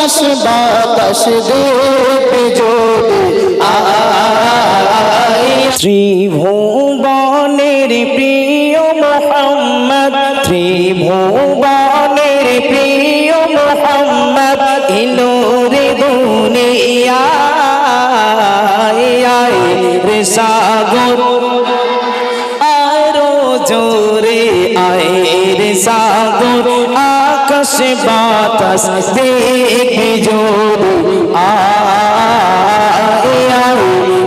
বাতাস দেখবি যদি আয়। ত্রিভুবনের প্রিয় মোহাম্মদ, ত্রিভুবনের প্রিয় মোহাম্মদ এলো রে দুনিয়ায় রে সাগর। আরও জোরে, আয়, রে সাগর আকাশ বাতাস দেখবি জোরে আয় আয়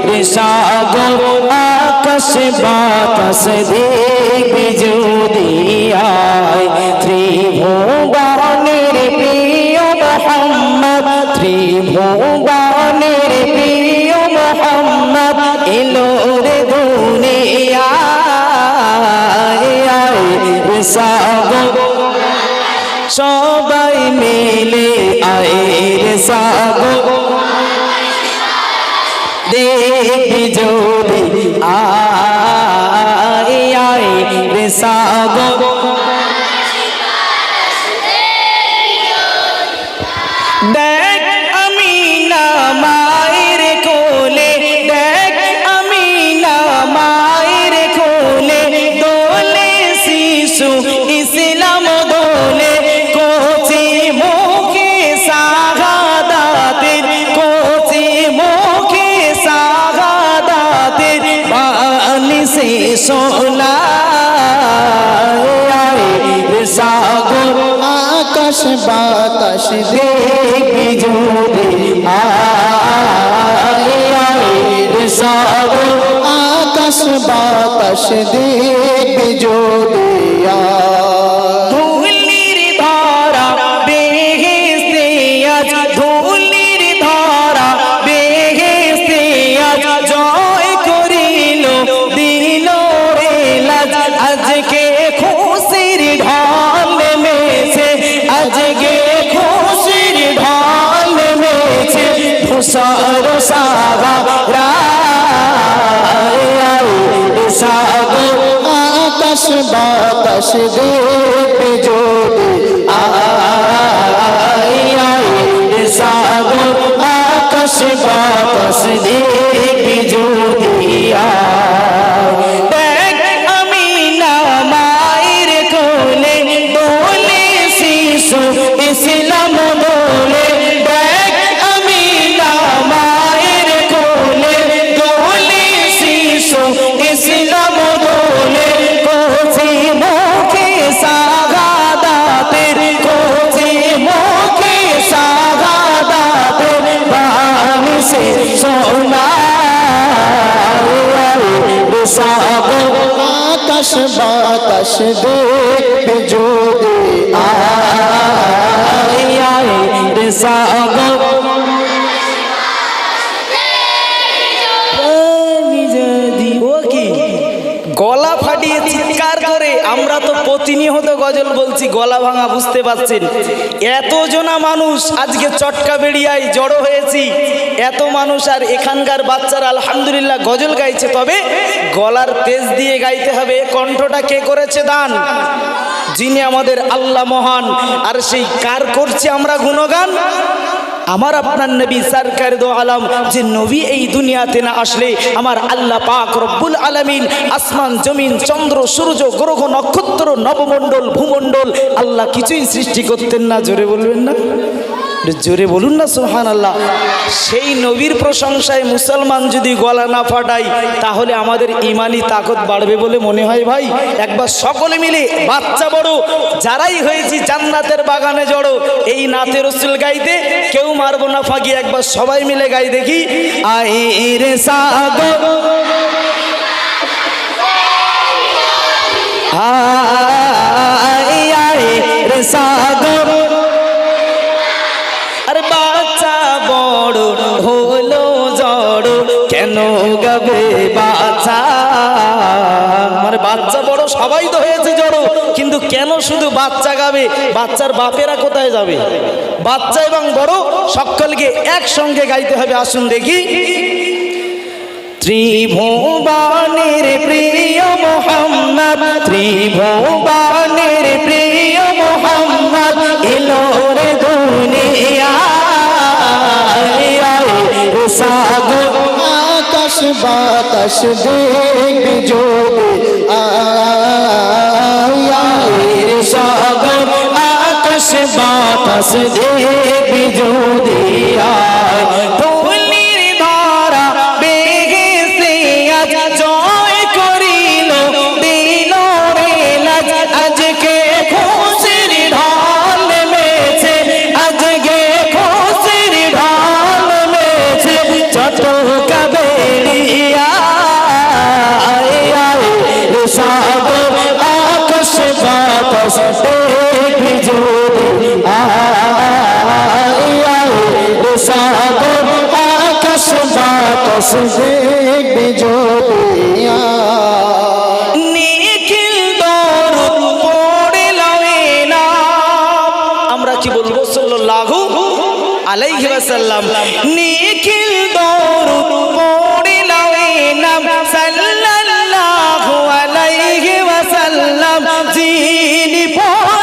রে সাগর আকাশ বাতাস দেখবি জোরে আয় ত্রিভুবনের প্রিয় ত্রিভুবনের প্রিয় এলো রে দুনিয়ায় সাগর সবাই মিলে আয়ের সাগো দেখবি যদি আয় আয় রে বাতাস দেখবি যদি ধুলির ধারা বেহেস্তে আজ ধুলির বাতাস দেখবে যদি সাগর আকাশ বাতাস দেখবে যদি আয় রে সাগর প্রতিনিয়ত গজল বলছি, গলা ভাঙা বুঝতে পারছেন। এতজনা মানুষ আজকে চটকা বেড়িয়ায় জড়ো হয়েছি। এত মানুষ আর এখানকার বাচ্চারা আলহামদুলিল্লাহ গজল গাইছে, তবে গলার তেজ দিয়ে গাইতে হবে। কণ্ঠটা কে করেছে দান? যিনি আমাদের আল্লাহ মহান। আর সেই কার করছে আমরা গুণগান? আমার আপনার নবী সরকার দো আলম যে নবী এই দুনিয়াতে না আসলে আমার আল্লাহ পাক রব্বুল আলমিন আসমান, জমিন, চন্দ্র, সূর্য, গ্রহ, নক্ষত্র, নবমণ্ডল, ভূমণ্ডল, আল্লাহ কিছুই সৃষ্টি করতেন না, জোরে বলবেন না? জোরে বলুন না সুহান আল্লাহ সেই নবীর প্রশংসায় মুসলমান যদি গলা না ফাটাই তাহলে আমাদের ইমানি তাকত বাড়বে বলে মনে হয় ভাই। একবার সকলে মিলে, বাচ্চা বড়, যারাই হয়েছি জান্নাতের বাগানে জড়ো, এই নাতে রসুল গাইতে কেউ মারবো না ফাঁকি, একবার সবাই মিলে গাই দেখি। আয় রে সাগর। গাবে বাছা। মানে বাচ্চা বড়, সবাই তো হয়েছে জড়ো। কিন্তু কেন শুধু বাচ্চা গাবে? বাচ্চার বাপেরা কোথায় যাবে? বাচ্চা এবং বড় সকলকে একসঙ্গে গাইতে হবে। আসুন দেখি। ত্রিভুবনের প্রিয় মোহাম্মদ ত্রিভুবনের বাতাস দেখবি যদি আয়ের সাগর আকাশ বাতাস দেবী যদি আয় ধুলির ধারা বেগে সে আজ বাতাস দেখবি পড়ে লওয়েনা আমরা কি বলব? সাল্লাল্লাহু আলাইহি ওয়াসাল্লাম। নিখিল দরুদ পড়ে লওয়েনা সাল্লাল্লাহু আলাইহি ওয়াসাল্লাম, যিনি পরে